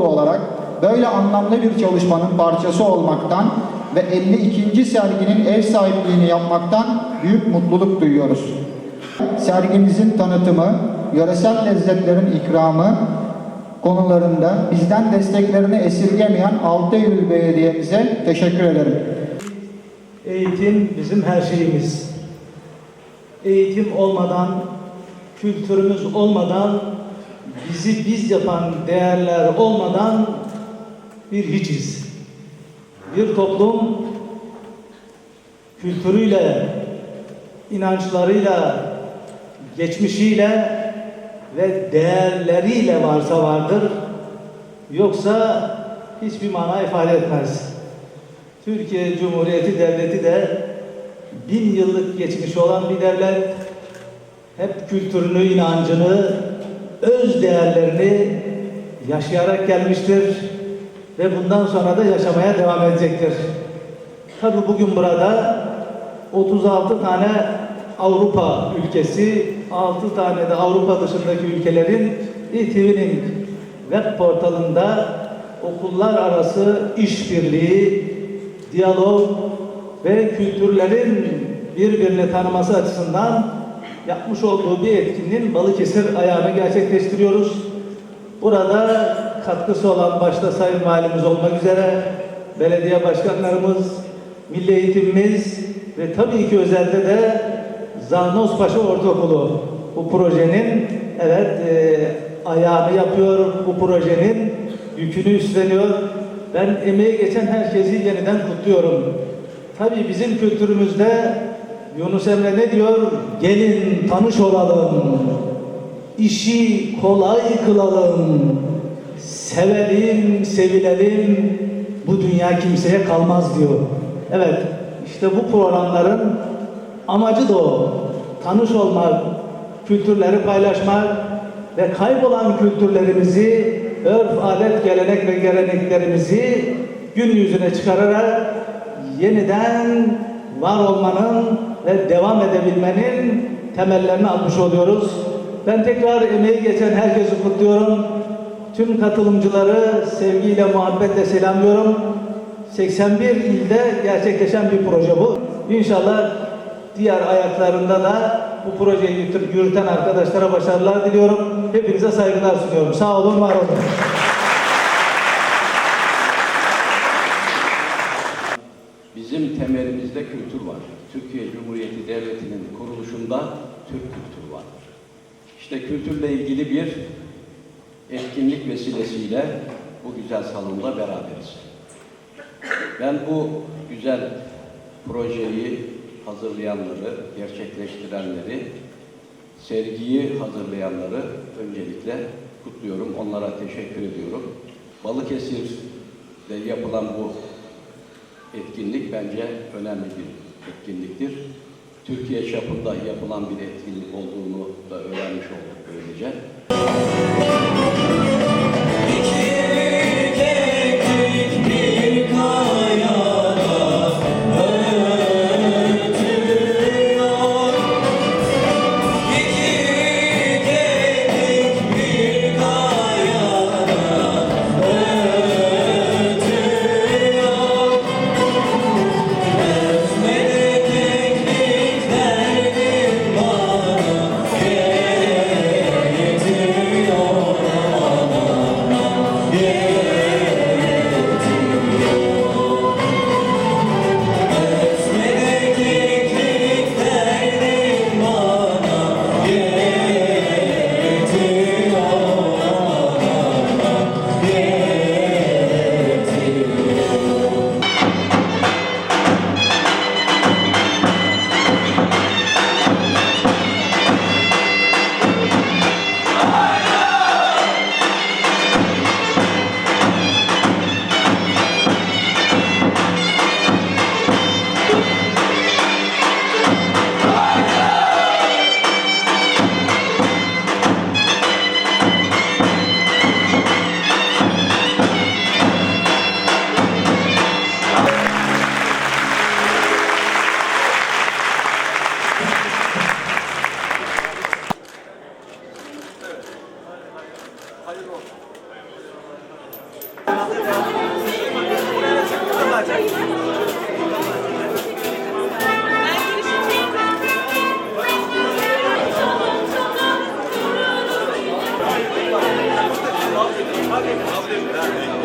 olarak böyle anlamlı bir çalışmanın parçası olmaktan ve 52. serginin ev sahipliğini yapmaktan büyük mutluluk duyuyoruz. Sergimizin tanıtımı, yöresel lezzetlerin ikramı konularında bizden desteklerini esirgemeyen 6 Eylül Belediye'mize teşekkür ederim. Eğitim bizim her şeyimiz. Eğitim olmadan, kültürümüz olmadan, bizi biz yapan değerler olmadan bir hiçiz. Bir toplum kültürüyle, inançlarıyla, geçmişiyle ve değerleriyle varsa vardır, yoksa hiçbir mana ifade etmez. Türkiye Cumhuriyeti Devleti de bin yıllık geçmişi olan bir devlet. Hep kültürünü, inancını, öz değerlerini yaşayarak gelmiştir ve bundan sonra da yaşamaya devam edecektir. Tabi bugün burada 36 tane Avrupa ülkesi, 6 tane de Avrupa dışındaki ülkelerin e-Twinning web portalında okullar arası işbirliği, diyalog ve kültürlerin birbirini tanıması açısından yapmış olduğu bir etkinliğin Balıkesir ayağını gerçekleştiriyoruz. Burada katkısı olan başta Sayın Valimiz olmak üzere belediye başkanlarımız, milli eğitimimiz ve tabii ki özelde de Zahnospaşa Ortaokulu bu projenin evet e, ayağını yapıyor, bu projenin yükünü üstleniyor. Ben emeği geçen herkesi yeniden kutluyorum. Tabii bizim kültürümüzde Yunus Emre ne diyor? Gelin tanış olalım, işi kolay kılalım, sevelim, sevilelim, bu dünya kimseye kalmaz diyor. Evet, işte bu programların amacı da o. Tanış olmak, kültürleri paylaşmak ve kaybolan kültürlerimizi, örf, adet, gelenek ve geleneklerimizi gün yüzüne çıkararak yeniden var olmanın ve devam edebilmenin temellerini atmış oluyoruz. Ben tekrar emeği geçen herkesi kutluyorum. Tüm katılımcıları sevgiyle, muhabbetle selamlıyorum. 81 ilde gerçekleşen bir proje bu. İnşallah diğer ayaklarında da bu projeyi yürüten arkadaşlara başarılar diliyorum. Hepinize saygılar sunuyorum. Sağ olun, var olun. Bizim temelimizde kültür var. Türkiye Cumhuriyeti Devleti'nin kuruluşunda Türk kültürü var. İşte kültürle ilgili bir etkinlik vesilesiyle bu güzel salonda beraberiz. Ben bu güzel projeyi hazırlayanları, gerçekleştirenleri, sergiyi hazırlayanları öncelikle kutluyorum. Onlara teşekkür ediyorum. Balıkesir'de yapılan bu etkinlik bence önemli bir etkinliktir. Türkiye çapında yapılan bir etkinlik olduğunu da öğrenmiş olduk böylece. Problem.